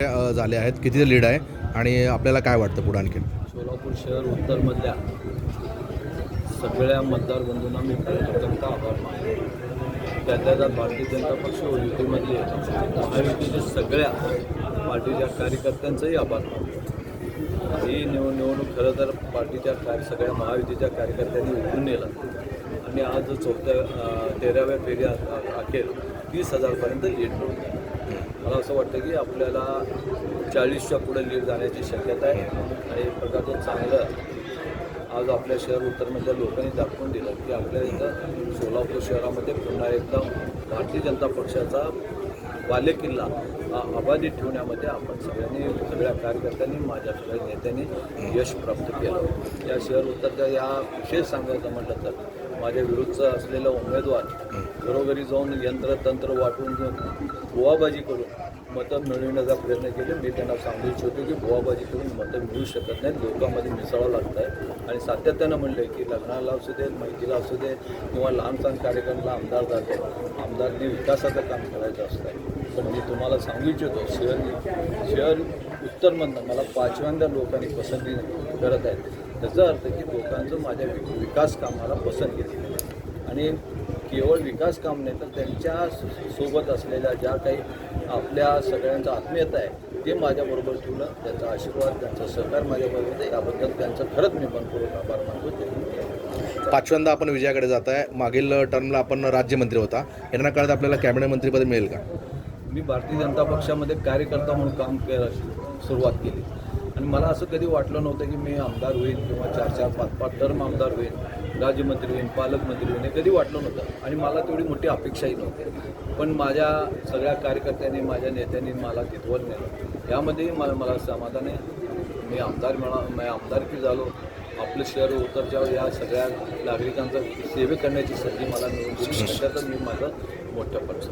झाले आहेत किती लीड आहे आणि आपल्याला काय वाटतं पुढे आणखी सोलापूर शहर उत्तरमधल्या सगळ्या मतदार बंधूंना मी प्रथमतः आभार मानतो. त्यातल्या त्यात भारतीय जनता पक्ष युतीमधले महायुतीच्या सगळ्या पार्टीच्या कार्यकर्त्यांचाही आभार मानतो. ही निवड निवडणूक खरं तर पार्टीच्या कार्य सगळ्या महायुतीच्या कार्यकर्त्यांनी उठून नेला. आणि आज चौथ्या तेराव्या फेरी अखेर तीस हजारपर्यंत लीड मिळून मला असं वाटतं की आपल्याला चाळीसच्या पुढे लीड जाण्याची शक्यता आहे. आणि एक प्रकारचं चांगलं आज आपल्या शहर उत्तरमधल्या लोकांनी दाखवून दिलं की आपल्या इथं सोलापूर शहरामध्ये पुन्हा एकदा भारतीय जनता पक्षाचा बालेकिल्ला हा अबाधित ठेवण्यामध्ये आपण सगळ्यांनी सगळ्या कार्यकर्त्यांनी माझ्या सगळ्या नेत्यांनी यश प्राप्त केलं. या शहर उत्तरच्या या विशेष सांगायचं म्हटलं तर माझ्या विरुद्ध असलेला उमेदवार घरोघरी जाऊन यंत्र तंत्र वाटून बुवाबाजी करून मतं मिळविण्याचा प्रयत्न केले. मी त्यांना सांगू इच्छितो की बुवाबाजी करून मतं मिळू शकत नाहीत. लोकांमध्ये मिसळावं लागत आहे आणि सातत्यानं म्हणलं की लग्नाला असू दे माहितीला असू दे किंवा लहान सहान कार्यक्रमाला आमदार जाते आमदारने विकासाचं काम करायचं असतं पण मी तुम्हाला सांगू इच्छितो शहर शहर उत्तरमधनं मला पाचव्यांदा लोकांनी पसंती करत आहेत. त्याचा अर्थ की लोकांचं माझ्या विकास कामाला पसंत येते आणि केवळ विकास काम नाही तर त्यांच्यासोबत असलेल्या ज्या काही आपल्या सगळ्यांचा आत्मीयता आहे ते माझ्याबरोबर ठेवलं त्यांचा आशीर्वाद त्यांचं सहकार माझ्याबरोबर आहे. याबद्दल त्यांचं खरंच मी मनपूर्वक आभार मानतो. ते पाचव्यांदा आपण विजयाकडे जात आहे मागील टर्मला आपण राज्यमंत्री होता. येणाऱ्या काळात आपल्याला कॅबिनेट मंत्रीपद मिळेल का? मी भारतीय जनता पक्षामध्ये कार्यकर्ता म्हणून काम केलं सुरुवात केली. आणि मला असं कधी वाटलं नव्हतं की मी आमदार होईल किंवा चार चार पाच पाच टर्म आमदार होईल राज्यमंत्री होईन पालकमंत्री होईल हे कधी वाटलं नव्हतं. आणि मला तेवढी मोठी अपेक्षाही नव्हती. पण माझ्या सगळ्या कार्यकर्त्यांनी माझ्या नेत्यांनी मला तिथवर नेलं. यामध्येही मला मला समाधान आहे. मी आमदार मिळा मी आमदारकी झालो. आपलं शहर उतरच्या या सगळ्या नागरिकांचा सेवे करण्याची संधी मला मिळून दिली. त्याच्यातच मी माझं मोठ्या पक्ष